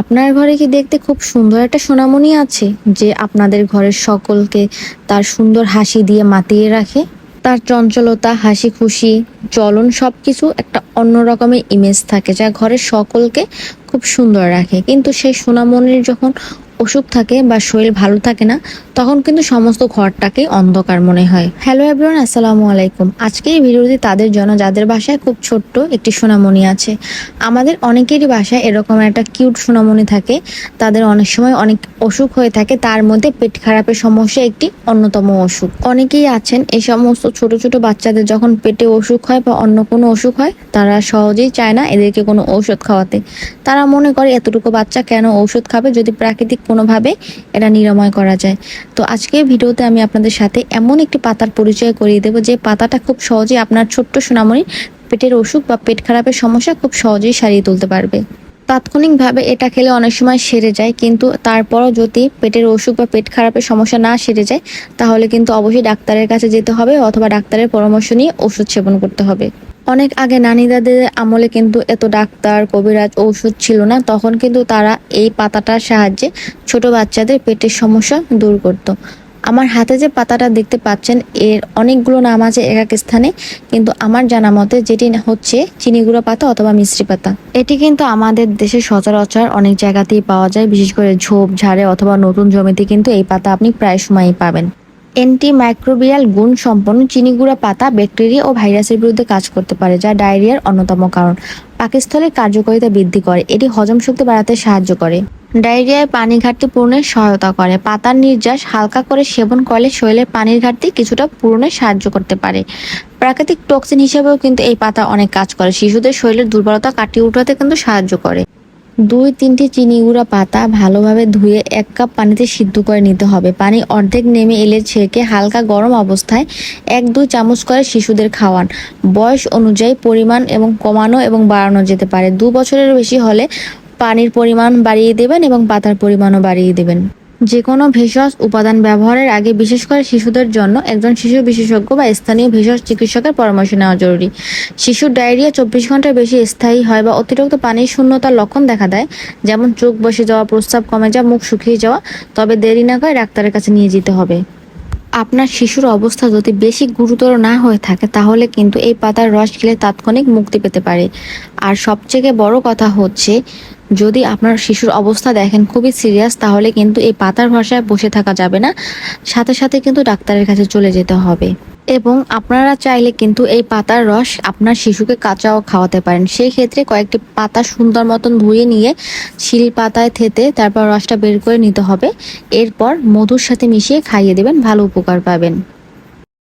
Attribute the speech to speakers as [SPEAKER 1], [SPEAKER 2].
[SPEAKER 1] আপনার ঘরে কি দেখতে খুব সুন্দর একটা সোনামণি আছে, যে আপনাদের ঘরের সকলকে তার সুন্দর হাসি দিয়ে মাতিয়ে রাখে? তার চঞ্চলতা, হাসি খুশি, চলন সব কিছু একটা অন্য রকমের ইমেজ থাকে, যা ঘরের সকলকে খুব সুন্দর রাখে। কিন্তু সেই সোনামণির যখন অসুখ থাকে বা শরীর ভালো থাকে না, তখন কিন্তু সমস্ত ঘরটাকে অন্ধকার মনে হয়। হ্যালো এভরিওয়ান আসসালামু আলাইকুম। আজকে এই ভিডিওটি তাদের জন্য, যাদের বাসায় খুব ছোট্ট একটি সোনামণি আছে। আমাদের অনেকেরই বাসায় এরকম একটা কিউট সোনামণি থাকে। তাদের অনেক সময় অনেক অসুখ হয়ে থাকে। তার মধ্যে পেট খারাপের সমস্যা একটি অন্যতম অসুখ। অনেকেই আছেন, এই সমস্ত ছোট ছোট বাচ্চাদের যখন পেটে অসুখ হয় বা অন্য কোনো অসুখ হয়, তারা সহজেই চায় না এদেরকে কোনো ঔষধ খাওয়াতে। তারা মনে করে, এতটুকু বাচ্চা কেন ঔষধ খাবে? যদি প্রাকৃতিক কোনোভাবে এটা নিরাময় করা যায়। তো আজকে ভিডিওতে আমি আপনাদের সাথে এমন একটি পাতার পরিচয় করিয়ে দেবো, যে পাতাটা খুব সহজেই আপনার ছোট্ট সোনামণির পেটের অসুখ বা পেট খারাপের সমস্যা খুব সহজেই সারিয়ে তুলতে পারবে। তাৎক্ষণিকভাবে এটা খেলে অনেক সময় সেরে যায়, কিন্তু তারপরও যদি পেটের অসুখ বা পেট খারাপের সমস্যা না সেরে যায়, তাহলে কিন্তু অবশ্যই ডাক্তারের কাছে যেতে হবে, অথবা ডাক্তারের পরামর্শ নিয়ে ওষুধ সেবন করতে হবে। অনেক আগে নানি দাদের আমলে কিন্তু এত ডাক্তার, কবিরাজ ঔষধ ছিল না। তখন কিন্তু তারা এই পাতাটার সাহায্যে ছোট বাচ্চাদের পেটের সমস্যা দূর করতো। আমার হাতে যে পাতাটা দেখতে পাচ্ছেন, এর অনেকগুলো নাম আছে এক এক স্থানে। কিন্তু আমার জানা মতে যেটি হচ্ছে চিনিগুঁড়ো পাতা অথবা মিশ্রি পাতা। এটি কিন্তু আমাদের দেশে সচরাচর অনেক জায়গাতেই পাওয়া যায়। বিশেষ করে ঝোপ, ঝাড়ে অথবা নতুন জমিতে কিন্তু এই পাতা আপনি প্রায় সময়ই পাবেন। অ্যান্টি মাইক্রোবিয়াল গুণ সম্পন্ন চিনিগুঁড়া পাতা, ব্যাকটেরিয়া ও ভাইরাসের বিরুদ্ধে কাজ করতে পারে, যা ডায়রিয়ার অন্যতম কারণ। পাকস্থলের কার্যকারিতা বৃদ্ধি করে, এটি হজম শক্তি বাড়াতে সাহায্য করে। ডায়রিয়ায় পানি ঘাটতি পূরণে সহায়তা করে। পাতার নির্যাস হালকা করে সেবন করলে শরীরের পানির ঘাটতি কিছুটা পূরণে সাহায্য করতে পারে। প্রাকৃতিক টক্সিন হিসেবেও কিন্তু এই পাতা অনেক কাজ করে। শিশুদের শরীরের দুর্বলতা কাটিয়ে উঠাতে কিন্তু সাহায্য করে। দুই তিনটি চিনি গুঁড়া পাতা ভালোভাবে ধুয়ে এক কাপ পানিতে সিদ্ধ করে নিতে হবে। পানি অর্ধেক নেমে এলে ছেঁকে হালকা গরম অবস্থায় এক দুই চামচ করে শিশুদের খাওয়ান। বয়স অনুযায়ী পরিমাণ এবং কমানো এবং বাড়ানো যেতে পারে। দু বছরের বেশি হলে পানির পরিমাণ বাড়িয়ে দেবেন এবং পাতার পরিমাণও বাড়িয়ে দেবেন। যে কোনো ভেষজ উপাদান ব্যবহারের আগে, বিশেষ করে শিশুদের জন্য একজন শিশু বিশেষজ্ঞ বা স্থানীয় ভেষজ চিকিৎসকের পরামর্শ নেওয়া জরুরি। শিশুর ডায়রিয়া চব্বিশ ঘণ্টার বেশি স্থায়ী হয় বা অতিরিক্ত পানির শূন্যতার লক্ষণ দেখা দেয়, যেমন চোখ বসে যাওয়া, প্রস্রাব কমে যাওয়া, মুখ শুকিয়ে যাওয়া, তবে দেরি না করে ডাক্তারের কাছে নিয়ে যেতে হবে। আপনার শিশুর অবস্থা যদি বেশি গুরুতর না হয়ে থাকে, তাহলে কিন্তু এই পাতার রস খেলে তাৎক্ষণিক মুক্তি পেতে পারে। আর সবথেকে বড় কথা হচ্ছে যদি আপনার শিশুর অবস্থা দেখেন খুবই সিরিয়াস তাহলে কিন্তু এই পাতার ভরসায় বসে থাকা যাবে না। সাথে সাথে কিন্তু ডাক্তারের কাছে চলে যেতে হবে। এবং আপনারা চাইলে কিন্তু এই পাতার রস আপনার শিশুকে কাঁচাও খাওয়াতে পারেন। সেই ক্ষেত্রে কয়েকটি পাতা সুন্দর মতন ধুয়ে নিয়ে শিল পাতায় থেতে তারপর রসটা বের করে নিতে হবে। এরপর মধুর সাথে মিশিয়ে খাইয়ে দেবেন, ভালো উপকার পাবেন।